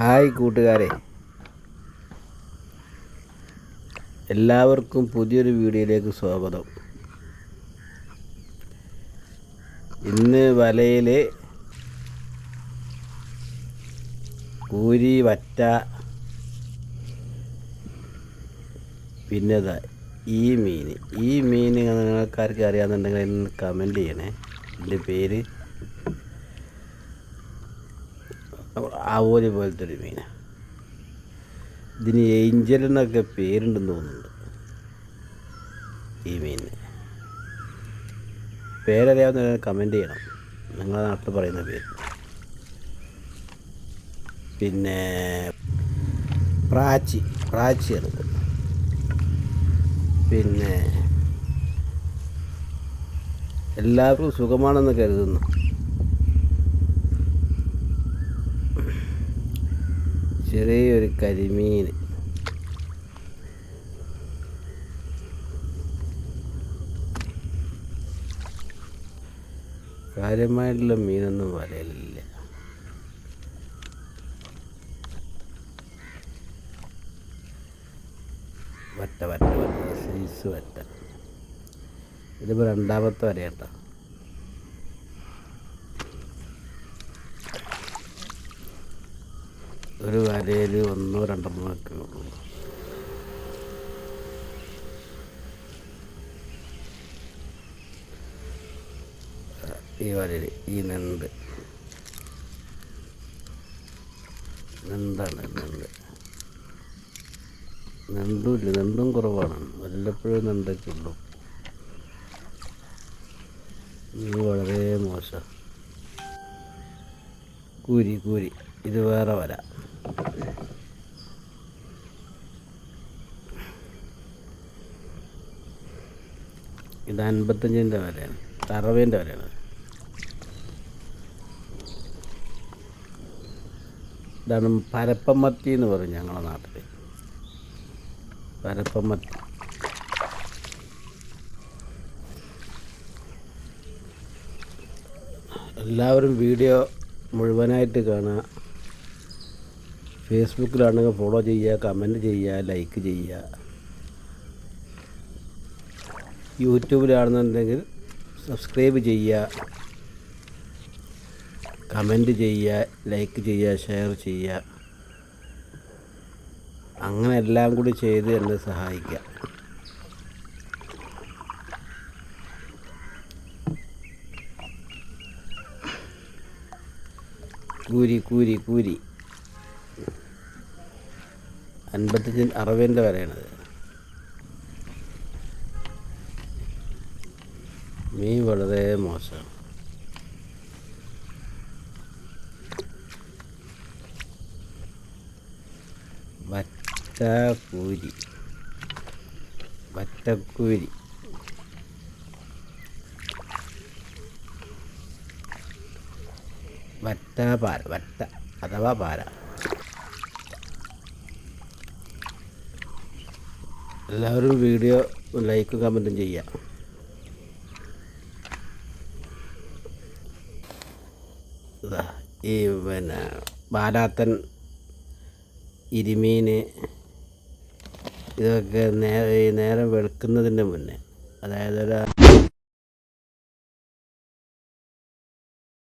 Hi കൂട്ടുകാരെ. എല്ലാവർക്കും പുതിയൊരു വീഡിയോയിലേക്ക് സ്വാഗതം. ഇന്ന് വലയിൽ കൂരി വറ്റ പിന്നെ ഈ മീൻ. ഈ മീൻ നിങ്ങൾക്കാർക്ക് അറിയാമെന്നുണ്ടെങ്കിൽ കമന്റ് ചെയ്യണേ. എന്റെ പേര് ആവോലി പോലത്തെ ഒരു മീന. ഇതിന് ഏഞ്ചൽ എന്നൊക്കെ പേരുണ്ടെന്ന് തോന്നുന്നുണ്ട്. ഈ മീനിന്. പേരറിയാവുന്ന കമന്റ് ചെയ്യണം. നിങ്ങളെ നാട്ടിൽ പറയുന്ന പേര്. പിന്നെ പ്രാച്ചി പ്രാച്ചിയാണ് പിന്നെ എല്ലാവർക്കും സുഖമാണെന്ന് കരുതുന്നു. ചെറിയൊരു കരിമീൻ കാര്യമായിട്ടുള്ള മീനൊന്നും വലയിലില്ല വറ്റ വറ്റ വറ്റ സൈസ് വറ്റ ഇതിപ്പോൾ രണ്ടാമത്തെ വരയാട്ടോ. ഒരു വരയിൽ ഒന്നോ രണ്ടെണ്ണോ ഒക്കെ ഉള്ളൂ. ഈ വരയിൽ ഈ നെണ്ട്. നെന്താണ് നെണ്ട്. നെണ്ടും ഇല്ല നെണ്ടും കുറവാണ്. വല്ലപ്പോഴും നെണ്ടൊക്കെ ഉള്ളൂ. ഇത് വളരെ മോശം. കൂരി കൂരി. ഇത് വേറെ വര. ഇത് അൻപത്തഞ്ചിന്റെ വിലയാണ്. അറുപതിന്റെ വിലയാണ്. ഇതാണ് പരപ്പമത്തി എന്ന് പറയും ഞങ്ങളുടെ നാട്ടിൽ. പരപ്പമത്തി എല്ലാവരും വീഡിയോ മുഴുവനായിട്ട് കാണുക. ഫേസ്ബുക്കിലാണെങ്കിൽ ഫോളോ ചെയ്യുക കമന്റ് ചെയ്യുക ലൈക്ക് ചെയ്യുക. യൂട്യൂബിലാണെന്നുണ്ടെങ്കിൽ സബ്സ്ക്രൈബ് ചെയ്യുക കമന്റ് ചെയ്യുക ലൈക്ക് ചെയ്യുക ഷെയർ ചെയ്യുക. അങ്ങനെ എല്ലാം കൂടി ചെയ്ത് എന്നെ സഹായിക്കുക. കൂരി കൂരി കൂരി. അൻപത്തഞ്ച് അറുപതിന്റെ വരെയാണത്. മീൻ വളരെ മോശം. വറ്റക്കൂരി. വറ്റക്കൂരി. വറ്റ പാര വറ്റ അഥവാ പാര എല്ലാവരും വീഡിയോ ലൈക്ക് കമന്റും ചെയ്യാം. ഈ പിന്നെ ബാലാത്തൻ ഇരുമീൻ ഇതൊക്കെ നേരെ നേരം വെളുക്കുന്നതിന്റെ മുന്നേ. അതായത് ഒരു